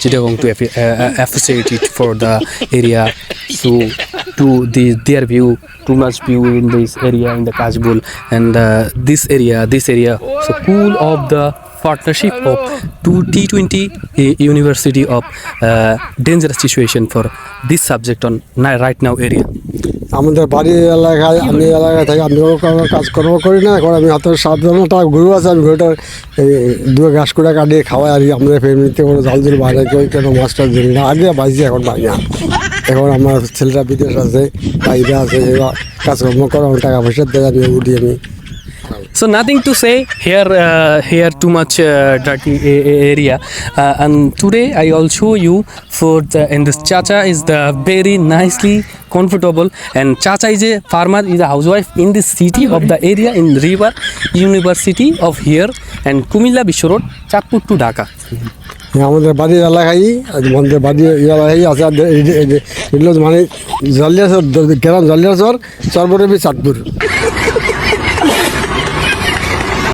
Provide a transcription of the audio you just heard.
Chittagong to affi- uh, uh, affiliate it for the area. So, to the their view, too much view in this area in the Kajbul and uh, this area, this area. So, cool of the partnership of two T20 uh, University of uh, dangerous situation for this subject on ni- right now area. আমাদের বাড়ি এলাকায় আমি এলাকায় থাকি আমি কোনো কাজকর্ম করি না এখন আমি হাতে সাধারণটা গরু আছে আমি গরুটা এই দু ঘাস করে কাটিয়ে খাওয়াই আর আমাদের ফ্যামিলিতে কোনো জাল জল বাইরে কেউ কেন মাছটা দিন না আগে বাইছি এখন পাই না। এখন আমার ছেলেরা বিদেশ আছে বাইরে আছে কাজকর্ম করে আমি টাকা পয়সা দেয় আমি উঠি আমি So nothing to say here. Uh, here too much uh, dirty area, uh, and today I will show you for the and this Chacha is the very nicely comfortable and Chacha is a farmer is a housewife in the city of the area in river university of here and Kumilla Bisho Road, Chatpur to Dhaka. আমাদের বাড়ির এলাকায় আমাদের বাড়ির এলাকায় আছে মানে জলিয়াচর গ্রাম জলিয়াচর চরবরবি চাঁদপুর